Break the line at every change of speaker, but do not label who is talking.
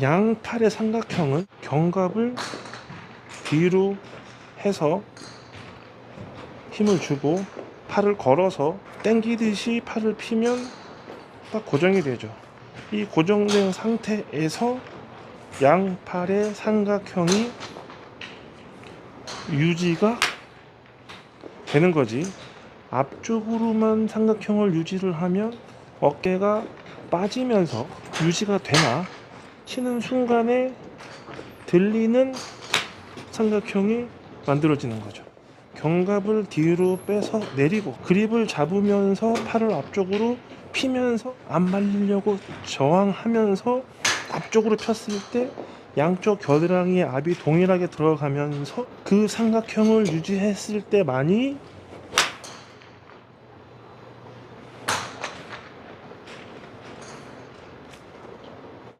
양팔의 삼각형은 견갑을 뒤로 해서 힘을 주고 팔을 걸어서 당기듯이 팔을 피면 딱 고정이 되죠. 이 고정된 상태에서 양팔의 삼각형이 유지가 되는 거지. 앞쪽으로만 삼각형을 유지를 하면 어깨가 빠지면서 유지가 되나 치는 순간에 들리는 삼각형이 만들어지는 거죠. 견갑을 뒤로 빼서 내리고 그립을 잡으면서 팔을 앞쪽으로 피면서 안 말리려고 저항하면서 앞쪽으로 폈을 때 양쪽 겨드랑이의 압이 동일하게 들어가면서 그 삼각형을 유지했을 때만이